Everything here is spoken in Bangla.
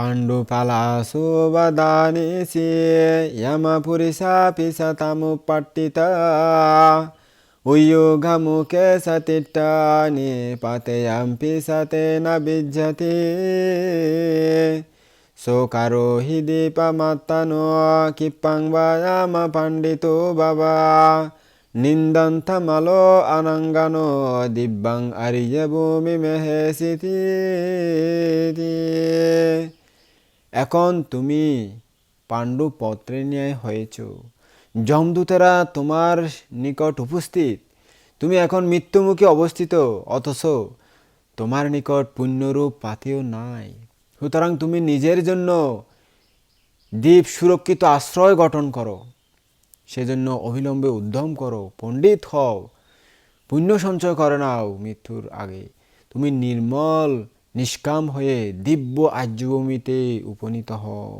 පණ්ඩුඵලාසුවදානේසය යම පුරිසාපි සතමුපට්ටිතා උයෝගමුක සතිට්ටානේ පතයම්පි සතේන බිජ්ජති සෝකරෝහිදී පමත්තනෝ කිප්පංවායාම පණ්ඩිතෝ බවා. නින්දන්ත මලෝ අනංගනෝ දිබ්බං අරිය භූමි මෙහෙසිතීතිී এখন তুমি পাণ্ডু পত্রের ন্যায় হয়েছ। যমদূতেরা তোমার নিকট উপস্থিত। তুমি এখন মৃত্যুমুখে অবস্থিত, অথচ তোমার নিকট পুণ্যরূপ পাতিও নাই। সুতরাং তুমি নিজের জন্য দ্বীপ সুরক্ষিত আশ্রয় গঠন করো। সেজন্য অবিলম্বে উদ্যম করো। পণ্ডিত হও। পুণ্য সঞ্চয় করে নাও মৃত্যুর আগে। তুমি নির্মল নিষ্কাম হয়ে দিব্য আর্যভূমিতে উপনীত হও।